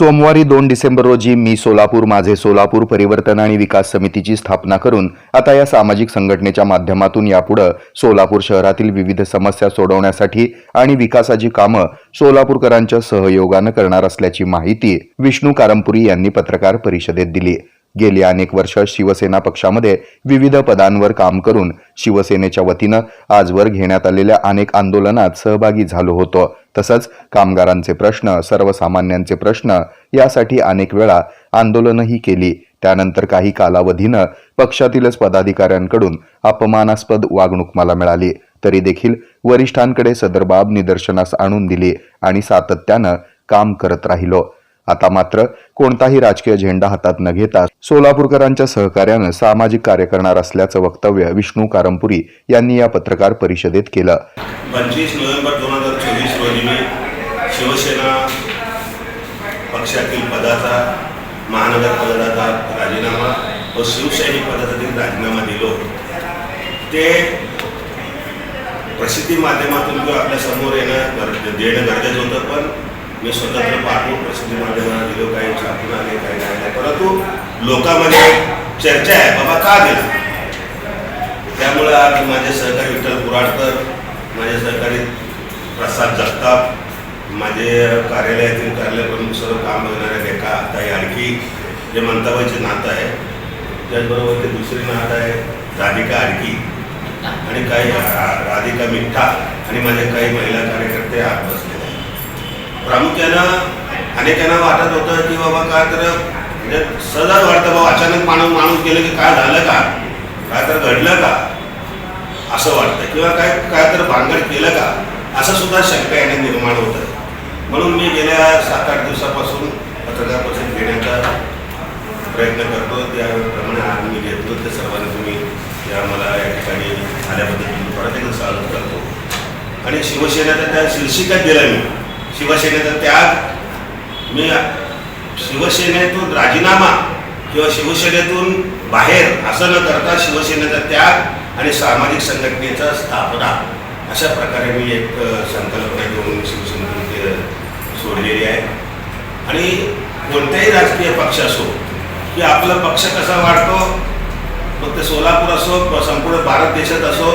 सोमवारी दोन डिसेंबर रोजी मी सोलापूर माझे सोलापूर परिवर्तन आणि विकास समितीची स्थापना करून आता या सामाजिक संघटनेच्या माध्यमातून यापुढं सोलापूर शहरातील विविध समस्या सोडवण्यासाठी आणि विकासाची कामं सोलापूरकरांच्या सहयोगानं करणार असल्याची माहिती विष्णू कारंपुरी यांनी पत्रकार परिषदेत दिली. गेली अनेक वर्ष शिवसेना पक्षामध्ये विविध पदांवर काम करून शिवसेनेच्या वतीनं आजवर घेण्यात आलेल्या अनेक आंदोलनात सहभागी झालो होतो. तसंच कामगारांचे प्रश्न सर्वसामान्यांचे प्रश्न यासाठी अनेक वेळा आंदोलनही केली. त्यानंतर काही कालावधीनं पक्षातीलच पदाधिकाऱ्यांकडून अपमानास्पद वागणूक मला मिळाली. तरी देखील वरिष्ठांकडे सदर बाब निदर्शनास आणून दिली आणि सातत्यानं काम करत राहिलो. आता मात्र कोणताही राजकीय झेंडा हातात न घेता सोलापूरकरांच्या सहकार्यानं सामाजिक कार्य करणार असल्याचं वक्तव्य विष्णू कारंपुरी यांनी या पत्रकार परिषदेत केलं. पंचवीस नोव्हेंबर दोन हजार चोवीस रोजी शिवसेना पक्षातील पदाचा महानगर पदाचा राजीनामा व शिवसैनिक पदाचा राजीनामा दिलो. ते प्रसिद्धी माध्यमातून किंवा आपल्यासमोर येणं देणं गरजेचं होतं पण मी स्वतंत्र पाठवून प्रसिद्धी माध्यमांना दिलो काही छापून आले काही नाही आले. परंतु लोकांमध्ये चर्चा आहे बाबा का गेला त्यामुळं आज माझे सहकारी विठ्ठल कुराडकर माझे सहकारी प्रसाद जगताप माझे कार्यालयातील कार्यालय प्रमुख सर्व काम बघणाऱ्या लेखा ताई आणखी जे मंताबाईचे नातं आहे त्याचबरोबर ते दुसरे नातं आहे राधिका आणखी आणि काही राधिका मिठ्ठा आणि माझे काही महिला कार्यकर्ते आत बसले प्रामुख्यानं अनेकांना वाटत होतं की बाबा काय तर म्हणजे सहजच वाटतं बाबा अचानक माणूस माणूस गेलं की काय झालं का? काय तर घडलं का? असं वाटतं. किंवा काय काय तर भानगड केलं का? असं सुद्धा शंका याने निर्माण होतं म्हणून मी गेल्या सात आठ दिवसापासून पत्रकार परिषद घेण्याचा प्रयत्न करतो. त्याप्रमाणे आज मी घेतो. ते सर्वांनी तुम्ही या मला या ठिकाणी आल्याबद्दल मी परत एकदा स्वागत करतो. आणि शिवसेनेचा त्या शीर्षिकात गेला मी. शिवसेनेचा त्याग मी शिवसेनेतून राजीनामा किंवा शिवसेनेतून बाहेर असं न करता शिवसेनेचा त्याग आणि सामाजिक संघटनेचा स्थापना अशा प्रकारे मी एक संकल्पना घेऊन शिवसेने सोडलेली आहे. आणि कोणत्याही राजकीय पक्ष असो की आपला पक्ष कसा वाढतो मग ते सोलापूर असो संपूर्ण भारत देशात असो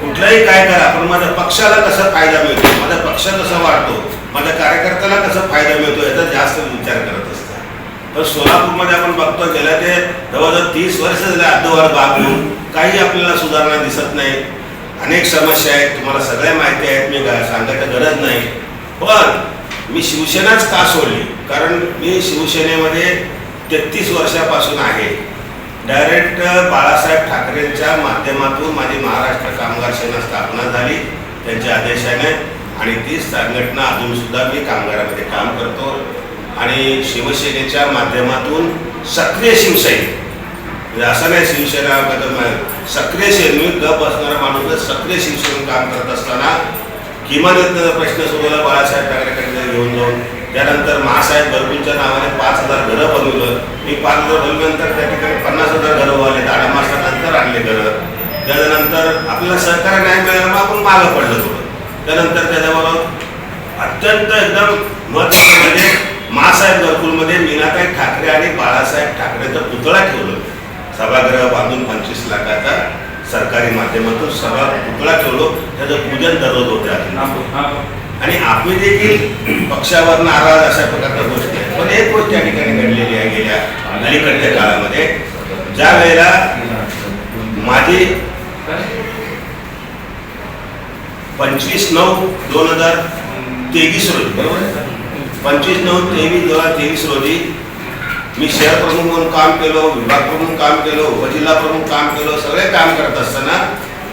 कुठलाही काय करा पण माझ्या पक्षाला कसा फायदा मिळतो माझा पक्ष कसा वाढतो माझ्या कार्यकर्त्याला कसा फायदा मिळतो याचा जास्त विचार करत असतात पण सोलापूरमध्ये आपण बघतो गेल्या ते जवळजवळ तीस वर्ष झाले अर्धवर भाग घेऊन काही आपल्याला सुधारणा दिसत नाही. अनेक समस्या आहेत तुम्हाला सगळ्या माहिती आहेत मी सांगायची गरज नाही. पण मी शिवसेनाच का सोडली? कारण मी शिवसेनेमध्ये तेहतीस वर्षापासून आहे. डायरेक्ट बाळासाहेब ठाकरेंच्या माध्यमातून माझी महाराष्ट्र कामगार सेना स्थापना झाली. त्यांच्या आदेशाने आणि ती संघटना अजून सुद्धा मी कामगारामध्ये काम करतो. आणि शिवसेनेच्या माध्यमातून सक्रिय शिवसैनिक म्हणजे असं नाही शिवसेना सक्रिय सैनिक गप असणारा माणूस सक्रिय शिवसेनेत काम करत असताना किमान प्रश्न सोडवला बाळासाहेब ठाकरेकडे घेऊन जाऊन. त्यानंतर महासाहेब भरपूरच्या नावाने पाच हजार घरं बनवलं. मी पाच हजार बनवल्यानंतर त्या ठिकाणी पन्नास हजार घरं उभारले. आठ मासानंतर आणले घरं. त्याच्यानंतर आपल्याला सहकार्य नाही मिळालं मग आपण मागं पडलं थोडं त्यानंतर त्याच्याबरोबर अत्यंत एकदम महत्त्वाचं म्हणजे महासाहेब घरकुलमध्ये मीनाताई ठाकरे आणि बाळासाहेब ठाकरेचा पुतळा ठेवलं. सभागृह बांधून पंचवीस लाखाचा सरकारी माध्यमातून सभा पुतळा ठेवलो. त्याचं पूजन दररोज होते. आणि आम्ही देखील पक्षावर नाराज अशा प्रकारच्या गोष्टी आहेत. पण एक गोष्ट त्या ठिकाणी घडलेली आहे गेल्या अलीकडच्या काळामध्ये. ज्या वेळेला माझी पंचवीस नऊ दोन हजार तेवीस रोजी. बरोबर? पंचवीस नऊ तेवीस दोन हजार तेवीस रोजी मी शहर प्रमुख म्हणून काम केलो विभाग प्रमुख काम केलो उपजिल्हा प्रमुख काम केलो सगळे काम करत असताना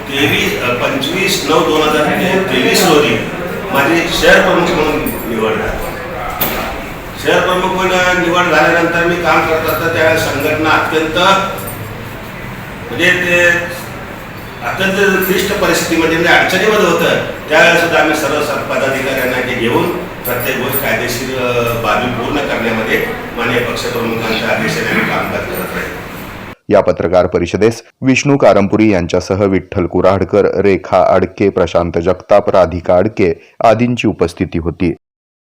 तेवीस पंचवीस नऊ दोन हजार तेवीस रोजी माझी शहर प्रमुख म्हणून निवड झाली. शहर प्रमुख म्हणून निवड झाल्यानंतर मी काम करत असताना त्यावेळेस संघटना अत्यंत म्हणजे ते अत्यंत क्लिष्ट परिस्थितीमध्ये म्हणजे अडचणीमध्ये होतं. त्यावेळेला सुद्धा आम्ही सर्व पदाधिकाऱ्यांना ते घेऊन प्रत्येक गोष्ट कायदेशीर अ, बाबी पूर्ण करण्यामध्ये माननीय पक्षप्रमुखांच्या आदेशाने आम्ही कामकाज करत राहील. या पत्रकार परिषदेस विष्णू कारंपुरी यांच्यासह विठ्ठल कुराडकर रेखा आडके प्रशांत जगताप राधिका आडके आदींची उपस्थिती होती.